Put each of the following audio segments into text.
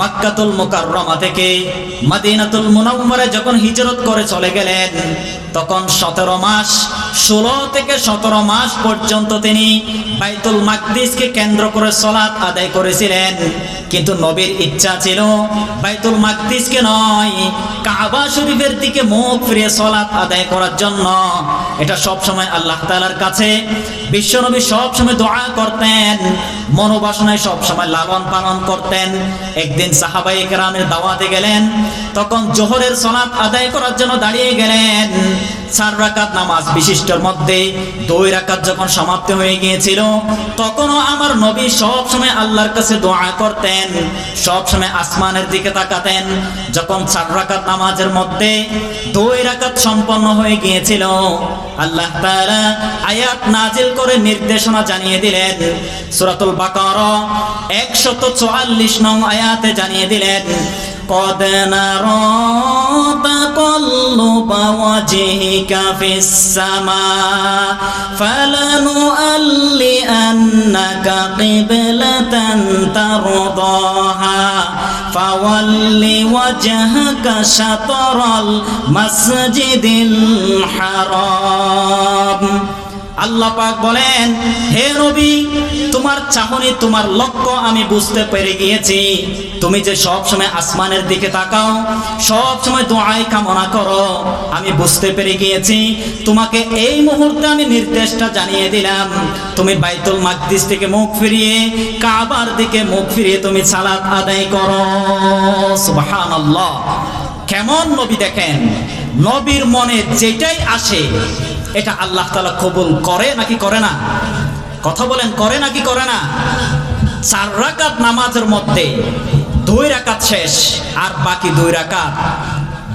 মাক্কাতুল মুকাররমা থেকে মাদিনাতুল মুনাওয়ারে যখন হিজরত করে চলে গেলেন, তখন সতেরো মাস, ষোলো থেকে সতেরো মাস পর্যন্ত তিনি বাইতুল মাকদিসকে কেন্দ্র করে সলাৎ আদায় করেছিলেন। কিন্তু নবীর ইচ্ছা ছিল বাইতুল মাকদিসকে নয়, কাবা শরীফের দিকে মুখ ফিরিয়ে সলাৎ আদায় করার জন্য। এটা সব সময় আল্লাহ তাআলার কাছে, বিশ্বনবী সব সময় দোয়া করতেন, মনোবাসনায় সব সময় লালন পালন করতেন। একদিন সাহাবাই কেরামের দাওয়াতে গেলেন তখন জোহরের সনাত আদায় করার জন্য দাঁড়িয়ে গেলেন। চার রাকাত নামাজ বিশিষ্টর মধ্যে দুই রাকাত যখন সমাপ্ত হয়ে গিয়েছিল, তখনও আমার নবী সব সময় আল্লাহর কাছে দোয়া করতেন, সব সময় আসমানের দিকে তাকাতেন। যখন চার রাকাত নামাজের মধ্যে দুই রাকাত সম্পন্ন হয়ে গিয়েছিল, আল্লাহ তাআলা আয়াত নাজিল করে নির্দেশনা জানিয়ে দিলেন। সূরাতুল বাকারা 144 নং আয়াতে জানিয়ে দিলেন, কদ নারা তাকাল وجهك في السماء فلنؤلئنك قبلة ترضاها فول وجهك شطر المسجد الحرام আল্লাহ পাক বলেন হে নবী তোমার চাহনি, তোমার লক্ষ্য আমি বুঝতে পেরে গিয়েছি। তুমি যে সব সময় আসমানের দিকে তাকাও, সব সময় দোয়াই কামনা করো, আমি বুঝতে পেরে গিয়েছি। তোমাকে এই মুহূর্তে আমি নির্দেশটা জানিয়ে দিলাম। তুমি বাইতুল মাকদিস থেকে মুখ ফিরিয়ে, কাবার দিকে মুখ ফিরিয়ে তুমি সালাত আদায় করো। সুবহানাল্লাহ। কেমন নবী দেখেন? নবীর মনে যেটাই আসে, এটা আল্লাহ তালা কবুল করে নাকি করে না? কথা বলেন, করে নাকি করে না? চার রাকাত নামাজের মধ্যে দুই রাকাত শেষ, আর বাকি দুই রাকাত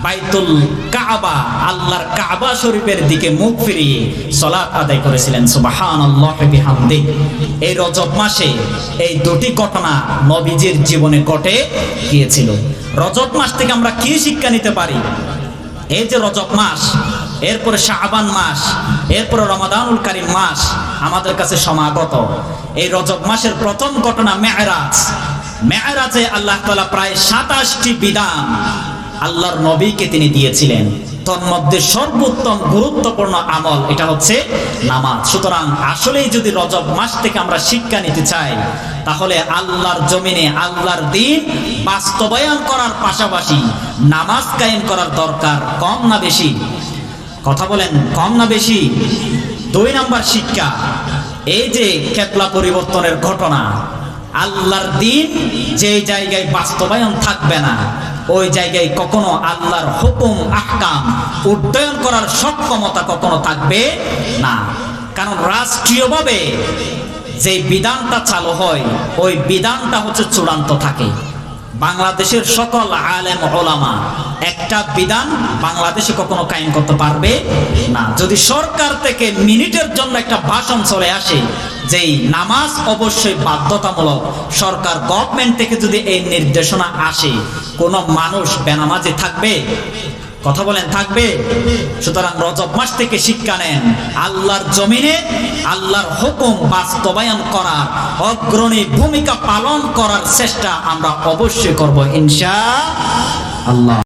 বাইতুল কাবা, আল্লাহর কাবা শরীফের দিকে মুখ ফিরিয়ে সলাৎ আদায় করেছিলেন। সুবহানাল্লাহ বিহামদি। এই রজব মাসে এই দুটি ঘটনা নবীজির জীবনে ঘটে গিয়েছিল। রজব মাস থেকে আমরা কি শিক্ষা নিতে পারি? এই যে রজব মাস এরপরে শাহবান মাস, এরপরে রমাদানুল কারিম মাস আমাদের কাছে সমাগত। এই রজব মাসের প্রথম ঘটনা মেহরাজ মেহরাজে আল্লাহ তালা প্রায় সাতাশটি বিধান আল্লাহর নবীকে তিনি দিয়েছিলেন। তন্মধ্যে সর্বোত্তম গুরুত্বপূর্ণ আমল এটা হচ্ছে নামাজ। সুতরাং আসলেই যদি রজব মাস থেকে আমরা শিক্ষা নিতে চাই, তাহলে আল্লাহর জমিনে আল্লাহর দিন বাস্তবায়ন করার পাশাপাশি নামাজ কায়েম করার দরকার কম না বেশি। কথা বলেন, কম না বেশি? দুই নাম্বার শিক্ষা, এই যে কেতলা পরিবর্তনের ঘটনা, আল্লাহর দিন যে জায়গায় বাস্তবায়ন থাকবে না, ওই জায়গায় কখনো আল্লাহর হুকুম, আহকাম, উড্ডয়ন করার সক্ষমতা কখনো থাকবে না। কারণ রাষ্ট্রীয়ভাবে যে বিধানটা চালু হয়, ওই বিধানটা হচ্ছে চূড়ান্ত থাকে। বাংলাদেশের সকল আলেম ওলামা, একটা বিধান বাংলাদেশে কখনো কায়েম করতে পারবে না। যদি সরকার থেকে মিনিটের জন্য একটা ভাষণ চলে আসে, যেই নামাজ অবশ্যই বাধ্যতামূলক, সরকার গভর্নমেন্ট থেকে যদি এই নির্দেশনা আসে, কোনো মানুষ বেনামাজে থাকবে? কথা বলেন, থাকবে? সুতরাং রজব মাস থেকে শিক্ষা নেন। আল্লাহর জমিনে আল্লাহর হুকুম বাস্তবায়ন করার অগ্রণী ভূমিকা পালন করার চেষ্টা আমরা অবশ্যই করব, ইনশা আল্লাহ।